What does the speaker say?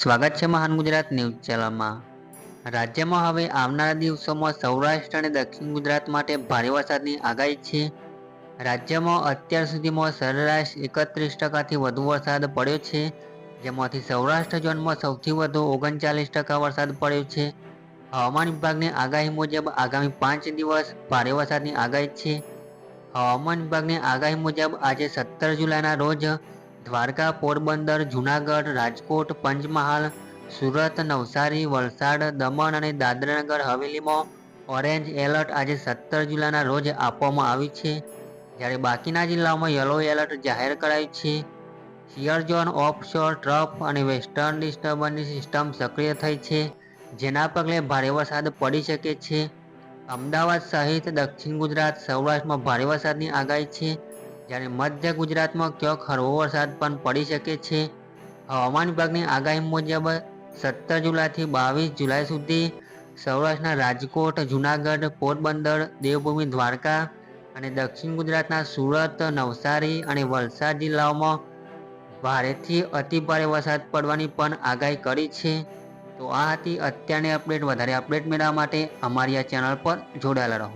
સ્વાગત છે મહાન ગુજરાત ન્યૂઝ ચેનલમાં. રાજ્યમાં હવે આવનારા દિવસોમાં સૌરાષ્ટ્ર અને દક્ષિણ ગુજરાત માટે ભારે વરસાદની આગાહી છે. રાજ્યમાં અત્યાર સુધીમાં સરેરાશ એકત્રીસ ટકાથી વધુ વરસાદ પડ્યો છે. જેમાંથી સૌરાષ્ટ્ર ઝોનમાં સૌથી વધુ ઓગણચાલીસ ટકા વરસાદ પડ્યો છે. હવામાન વિભાગની આગાહી મુજબ આગામી પાંચ દિવસ ભારે વરસાદની આગાહી છે. હવામાન વિભાગની આગાહી મુજબ આજે સત્તર જુલાઈના રોજ દ્વારકા, પોરબંદર, જૂનાગઢ, રાજકોટ, પંચમહાલ, સુરત, નવસારી, વલસાડ, દમણ અને દાદરાનગર હવેલીમાં ઓરેન્જ એલર્ટ આજે સત્તર જુલાઈના રોજ આપવામાં આવી છે. જ્યારે બાકીના જિલ્લાઓમાં યલો એલર્ટ જાહેર કરાયું છે. શિયર ઝોન, ઓફશોર, ટ્રફ અને વેસ્ટર્ન ડિસ્ટર્બન્સની સિસ્ટમ સક્રિય થઈ છે, જેના પગલે ભારે વરસાદ પડી શકે છે. અમદાવાદ સહિત દક્ષિણ ગુજરાત સૌરાષ્ટ્રમાં ભારે વરસાદની આગાહી છે. જ્યારે મધ્ય ગુજરાતમાં ક્યાંક હળવો વરસાદ પણ પડી શકે છે, હવામાન વિભાગની આગાહી મુજબ સત્તર જુલાઈથી બાવીસ જુલાઈ સુધી સૌરાષ્ટ્રના રાજકોટ, જૂનાગઢ, પોરબંદર, દેવભૂમિ, દ્વારકા અને દક્ષિણ ગુજરાતના સુરત, નવસારી અને વલસાડ જિલ્લાઓમાં ભારેથી અતિભારે વરસાદ પડવાની પણ આગાહી કરી છે. તો આ હતી અત્યારની અપડેટ. વધારે અપડેટ મેળવવા માટે અમારી આ ચેનલ પર જોડાયેલા રહો.